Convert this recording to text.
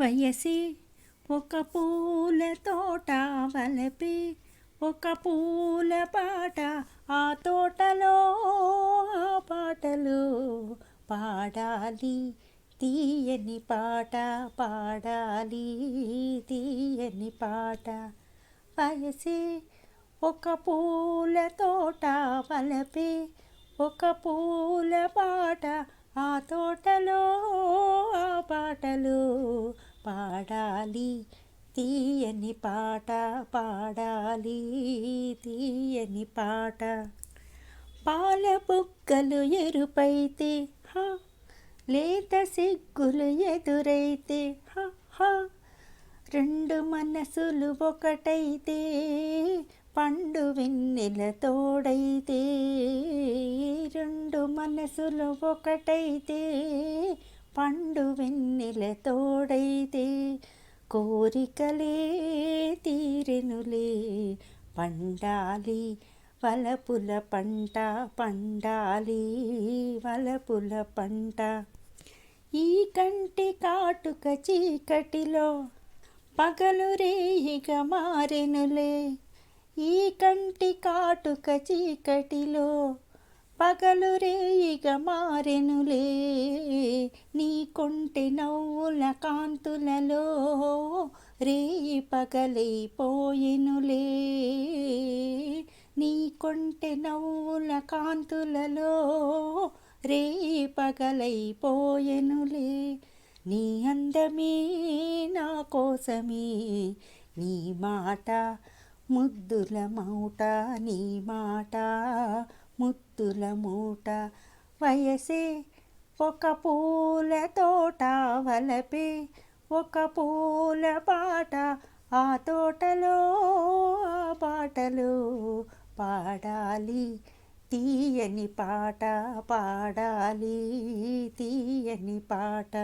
వయసి ఒక పూల తోట వలపి ఒక పూల పాట ఆ తోటలో ఆ పాటలు పాడాలి. తీయని పాట పాడాలి తీయని పాట. వయసి ఒక పూల తోట వలపి ఒక పూల పాట ఆ తోటలో ఆ పాటలు పాడాలి తీయని పాట పాడాలి తీయని పాట. పాల బుక్కలు ఎరుపైతే హా లేత సిగ్గులు ఎదురైతే హా హా రెండు మనసులు ఒకటైతే పండు వెన్నెల తోడైతే రెండు మనసులు ఒకటైతే పండు వెన్నెల తోడైతే కోరికలే తీరెనులే. పండాలి వలపుల పంట పండాలి వలపుల పంట. ఈ కంటి కాటుక చీకటిలో పగలు రేయిగా మారెనులే. ఈ కంటి కాటుక చీకటిలో పగలు రేయిగా మారెనులే. నీ కొంటె నవ్వుల కాంతులలో రేయి పగలైపోయినులే. నీ కొంటె నవ్వుల కాంతులలో రేయి పగలైపోయెనులే. నీ అందమే నా కోసమే నీ మాట ముద్దుల మూట నీ మాట ముద్దుల మూట. వయసే ఒక పూల తోట వలపే ఒక పూల పాట ఆ తోటలో ఆ పాటలు పాడాలి. తీయని పాట పాడాలి తీయని పాట.